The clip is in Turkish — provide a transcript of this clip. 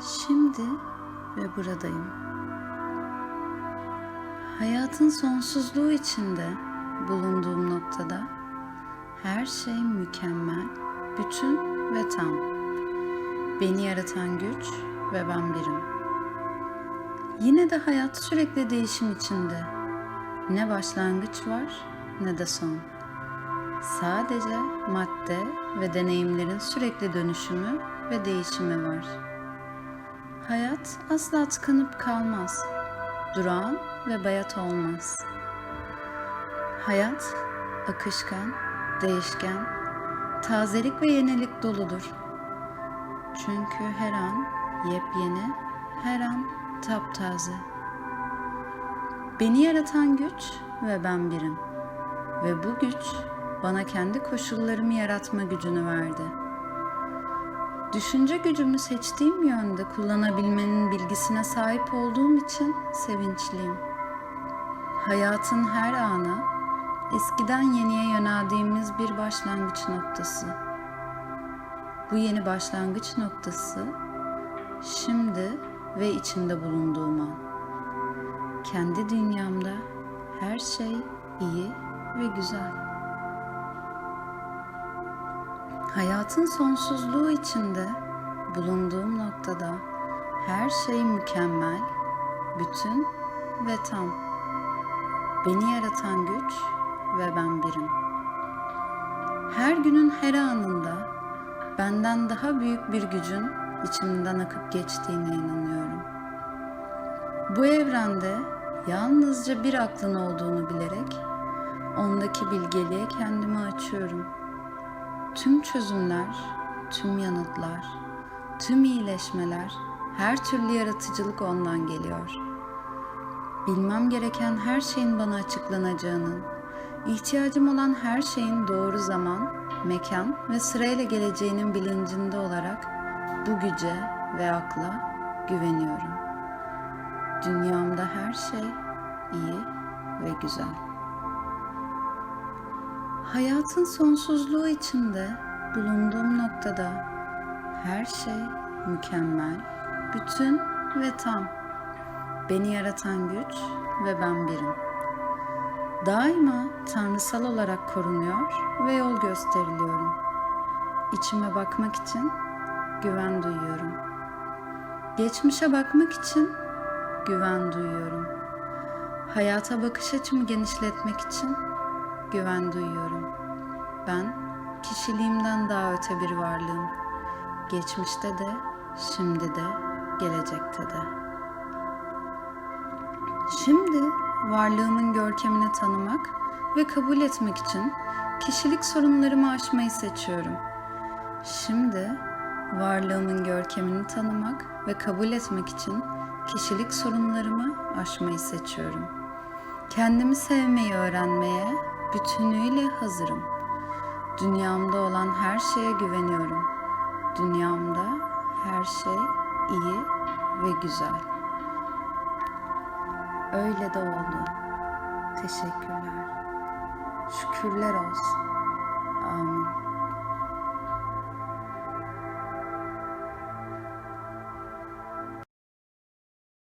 Şimdi ve buradayım. Hayatın sonsuzluğu içinde bulunduğum noktada her şey mükemmel, bütün ve tam. Beni yaratan güç ve ben birim. Yine de hayat sürekli değişim içinde. Ne başlangıç var ne de son. Sadece madde ve deneyimlerin sürekli dönüşümü ve değişimi var. Hayat asla tıkanıp kalmaz. Durağan ve bayat olmaz. Hayat akışkan, değişken, tazelik ve yenilik doludur. Çünkü her an yepyeni, her an taptaze. Beni yaratan güç ve ben birim. Ve bu güç bana kendi koşullarımı yaratma gücünü verdi. Düşünce gücümü seçtiğim yönde kullanabilmenin bilgisine sahip olduğum için sevinçliyim. Hayatın her anı eskiden yeniye yöneldiğimiz bir başlangıç noktası. Bu yeni başlangıç noktası şimdi ve içinde bulunduğum an. Kendi dünyamda her şey iyi ve güzel. Hayatın sonsuzluğu içinde bulunduğum noktada her şey mükemmel, bütün ve tam. Beni yaratan güç ve ben birim. Her günün her anında benden daha büyük bir gücün içimden akıp geçtiğine inanıyorum. Bu evrende yalnızca bir aklın olduğunu bilerek ondaki bilgeliğe kendimi açıyorum. Tüm çözümler, tüm yanıtlar, tüm iyileşmeler, her türlü yaratıcılık ondan geliyor. Bilmem gereken her şeyin bana açıklanacağının, ihtiyacım olan her şeyin doğru zaman, mekan ve sırayla geleceğinin bilincinde olarak bu güce ve akla güveniyorum. Dünyamda her şey iyi ve güzel. Hayatın sonsuzluğu içinde bulunduğum noktada her şey mükemmel, bütün ve tam. Beni yaratan güç ve ben birim. Daima tanrısal olarak korunuyor ve yol gösteriliyorum. İçime bakmak için güven duyuyorum. Geçmişe bakmak için güven duyuyorum. Hayata bakış açımı genişletmek için güven duyuyorum. Ben kişiliğimden daha öte bir varlığım. Geçmişte de, şimdi de, gelecekte de. Şimdi varlığımın görkemini tanımak ve kabul etmek için kişilik sorunlarımı aşmayı seçiyorum. Şimdi varlığımın görkemini tanımak ve kabul etmek için kişilik sorunlarımı aşmayı seçiyorum. Kendimi sevmeyi öğrenmeye bütünüyle hazırım. Dünyamda olan her şeye güveniyorum. Dünyamda her şey iyi ve güzel. Öyle de oldu. Teşekkürler. Şükürler olsun. Amin.